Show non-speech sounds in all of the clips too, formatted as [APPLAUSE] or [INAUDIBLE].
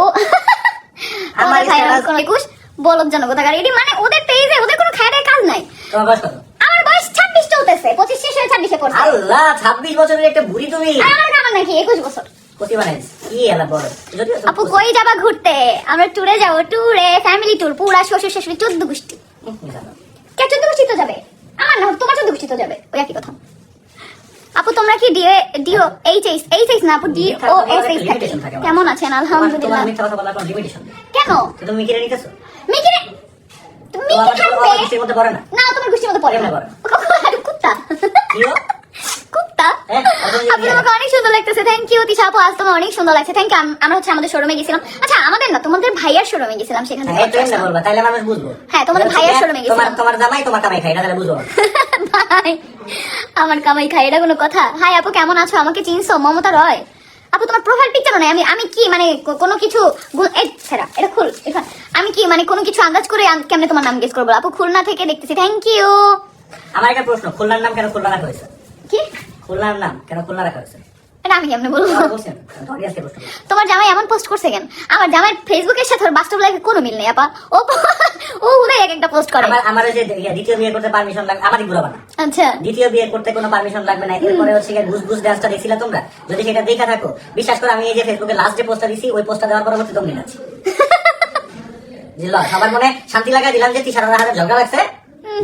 ও। আমার status- কোনো একুশ বলক জনকতাকার এটি মানে ওদের পেজে ওদের কোনো খায় কাজ নাই। তোমার বয়স কত? আমার বয়স ছাব্বিশ চলতেছে পঁচিশ শেষ হয়ে ছাব্বিশে পড়ছে। আল্লাহ ছাব্বিশ বছরের একটা বুড়ি তুমি। আমার কামান নাকি একুশ বছর। আপু কই যাবা ঘুরতে? আমরা ট্যুরে যাব ট্যুরে ফ্যামিলি ট্যুর পুরা শ্বশুর শাশুড়ি চোদ্দ গোষ্ঠী। কে চোদ্দ গোষ্ঠী তো যাবে? আমার না তোমার চোদ্দ গোষ্ঠী তো যাবে। ওই একই কথা। আপু তোমরা কি ডিও ডিও এইচ এইচ এইচ এইচ না আপু ডি ও এস এইচ থাকে। কেমন আছেন? আলহামদুলিল্লাহ। কোনো তুমি নিতেছো? মিকি তুমি কি আমার- ও থাকবে মধ্যে পড়ে না। না তোমার মধ্যে পড়ে না। কুত্তা। কুত্তা? হ্যাঁ, অনেক সুন্দর লাগতেছে। থ্যাংক ইউ তিশা আপু আজ তোমার অনেক সুন্দর লাগছে। থ্যাংক ইউ আমরা হচ্ছে আমাদের শোরুমে গেছিলাম। আচ্ছা আমাদের না তোমাদের ভাইয়ার শোরুমে গেছিলাম সেখান হ্যাঁ। হ্যাঁ, তোমাদের বলছি, ভাইয়ের তোমার তোমার জামাই তোমার কামাই খাই এটা তাহলে বুঝব। ভাই আমার কামাই খাই এটা কোনো কথা? হাই আপু কেমন আছো? আমাকে চিনছো? মমতা রয়। আপু তোমার প্রোফাইল পিকচার নাই আমি আমি কি মানে কোনো কিছু ছেড়া এটা খুল এখান আমি কি মানে কোনো কিছু আন্দাজ করে কেমনে তোমার নাম গেস করব? আপু খুলনা থেকে দেখতেছি থ্যাংক ইউ আমার একটা প্রশ্ন খুলনার নাম কেন খুলনা রাখা হয়েছে? কি? খুলনার নাম কেন খুলনা রাখা হয়েছে? এটা আমি কেমনে বলব? তোমার জামাই এমন পোস্ট করছে কেন? আমার জামাই ফেসবুকের সাথে ওর বাস্তব লাইফে কোনো মিল নেই আপা। ও ও উদয় এক একটা পোস্ট করে। আমার আমার যে দ্বিতীয় বিয়ে করতে পারমিশন লাগবে আমারই বুড়া বানা আচ্ছা। দ্বিতীয় বিয়ে করতে কোনো পারমিশন লাগবে না এরপরে হচ্ছে গিয়ে ঘুষ ঘুষ ডান্সটা দেখছিলা তোমরা? যদি সেটা দেখা থাকো বিশ্বাস করো আমি এই যে ফেসবুকে লাস্ট যে পোস্টটা দিছি ওই পোস্টটা দেওয়ার পরবর্তী [LAUGHS] সবার মনে শান্তি লাগা দিলাম যে তিসার হাজার ঝগড়া লাগছে।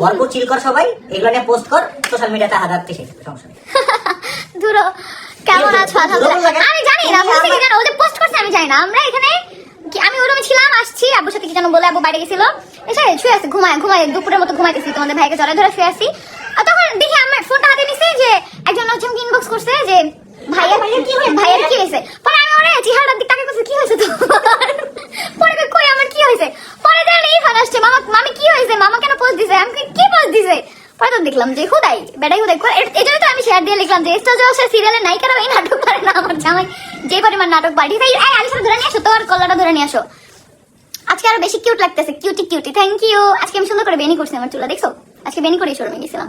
ভরপুর চিল কর সবাই এগুলো নিয়ে পোস্ট কর সোশ্যাল মিডিয়াতে হাজার সমস্যা নেই। [LAUGHS] ধুরো কেমন আছো আলহামদুলিল্লাহ? আমি জানি না জানো ওদের পোস্ট করছে আমি জানি না। আমরা এখানে আমি ওরমে ছিলাম আসছি আব্বুর সাথে কি যেন বলে আব্বু বাইরে গেছিল। এসে শুয়ে ঘুমায় ঘুমায় দুপুরের মতো ঘুমাইতেছি তোমাদের ভাইকে ধরে শুয়ে আর তখন দেখি আমার ফোনটা হাতে নিছে যে একজন হচ্ছে ইনবক্স করছে যে ভাইয়া কি ভাইয়ের কি হয়েছে? পরে আমি ওরে দিক তাকে কি হয়েছে তো পরে কই, আমার কি হয়েছে? পরে এই ফান আসছে মামা মামি কি হয়েছে? মামা কেন পোস্ট দিছে? আমি কি পোস্ট দিছে? পরে তো দেখলাম যে হুদাই বেড়াই হুদাই। করে এই জন্য তো আমি শেয়ার দিয়ে লিখলাম যে স্টার জলসা সিরিয়ালের নায়িকারা এই নাটক পারে না আমার জামাই। যে পরিমাণ নাটক পাঠিয়ে তাই এই আলিশা ধরে নিয়ে আসো তোর কলাটা ধরে নিয়ে আসো। আজকে আরও বেশি কিউট লাগতেছে। কিউটি কিউটি থ্যাংক ইউ আজকে আমি সুন্দর করে বেনি করছি আমার চুলা দেখছ? আজকে বেনি করে শোরুমে গেছিলাম।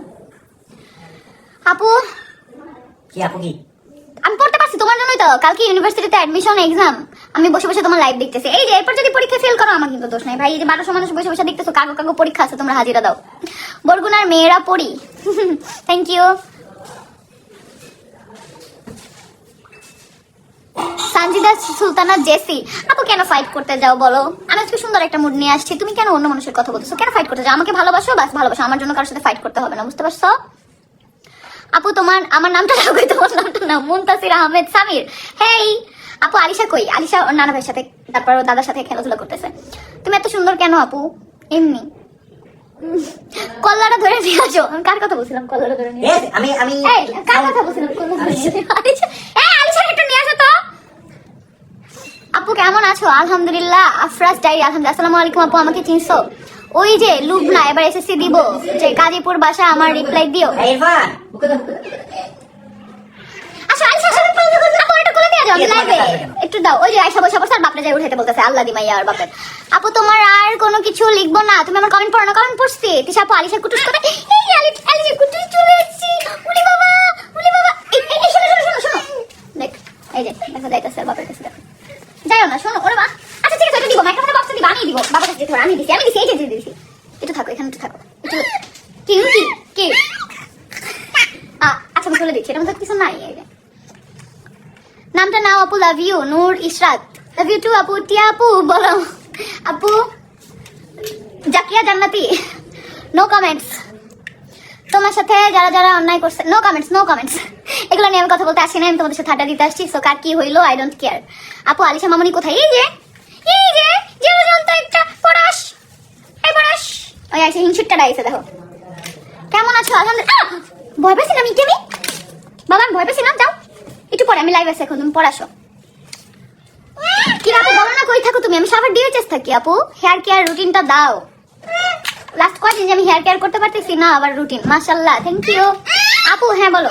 আপু? কি আপু কি? আমি পড়তে পারছি তোমার জন্যই তো। কালকে ইউনিভার্সিটিতে অ্যাডমিশন এক্সাম আমি বসে বসে তোমার লাইভ দেখতেছি। এই যে এরপর যদি পরীক্ষা ফেল করো আমার কিন্তু দোষ নাই। ভাই এই যে বারোশো মানুষ বসে বসে দেখতেছো কাগো কাগো পরীক্ষা আছে তোমরা হাজিরা দাও। বরগুনার মেয়েরা পড়ি। Thank you Sanjida Sultana Jessy. আপু কেন ফাইট করতে যাও বলো? আজকে সুন্দর একটা মুড নিয়ে আসছি। তুমি কেন অন্য মানুষের কথা বলতেছো? কেন ফাইট করতে আমাকে ভালোবাসো? বাস ভালোবাসো। আমার জন্য কারোর সাথে ফাইট করতে হবে না বুঝতে পারছ? আপু তোমার আমার নামটা কই? তোমার নামটা না মুনতাসির আহমেদ সামির। হেই! আপু আলিশা কই? আলিশা ওর নানা ভাইয়ের সাথে তারপর দাদার সাথে খেলাধুলা করতেছে। তুমি এত সুন্দর কেন আপু? এমনি। কল্লাটা ধরে নিয়ে আসো। আমি কার কথা বলছিলাম কল্লাটা ধরে নিয়ে আমি আমি কার কথা বলছিলাম কল্লা ধরে নিয়ে আসো। আলিশা এই আলিশা একটু নিয়ে আসো তো আপু কেমন আছো? আলহামদুলিল্লাহ আফরাজ ডাই আলহামদুলিল্লাহ। আসসালামু আলাইকুম আপু আমাকে চিনছো? ওই যে লুবনা এবার এসএসসি দিব। যে গাজীপুর বাসা আমার রিপ্লাই দিও। আচ্ছা যাবে কে তোমাকে লাইভে একটু দাও ওই যে আয়সা বসে বসে বাপরে যাই উঠাইতে বলতেছে আল্লাহ দিমাইয়া আর বাপের। আপু তোমার আর কোনো কিছু লিখব না তুমি আমার কমেন্ট পড়ো না কমেন্ট পড়ছি। আপু আলিশা কুটুস করে এই আলি- আলিশা কুটুস চলে এসেছি উলি বাবা উলি বাবা এই এই এই, শোনো শোনো শোনো শোনো দেখ এই যে দেখো যাইতেছে আর বাপের কাছে দেখো যাইও না শোনো ওরে মা আচ্ছা ঠিক আছে এটা দিব মাইক্রোফোনে বক্সে দিব আচ্ছা আমি নামটা নাও, আপু love you Noor, Ishrat. Love you too আপু, টিয়া আপু, বলো। আপু, জাকিয়া জান্নাতি। নো কমেন্টস তোমার সাথে যারা যারা অন্যায় করছে নো কমেন্টস নো কমেন্টস এগুলো নিয়ে আমি কথা বলতে আসি না আমি তোমাদের সাথে আড্ডা দিতে আসছি। সো কার কি হইল আই ডোন্ট কেয়ার আপু, আলিশা মামনি কোথায়? এই যে এই যে পড়াস পড়াস ওই হিংসুটটা দেখো। কেমন আছো? ভয় আমি? বাবা ভয় একটু পরে, আমি লাইভ কই থাকো তুমি? আমি থাকি, আপু। হেয়ার কেয়ার রুটিনটা দাও। লাস্ট যে আমি হেয়ার কেয়ার করতে পারতেছি না, আবার রুটিন মাশাল্লাহ থ্যাংক ইউ আপু হ্যাঁ বলো।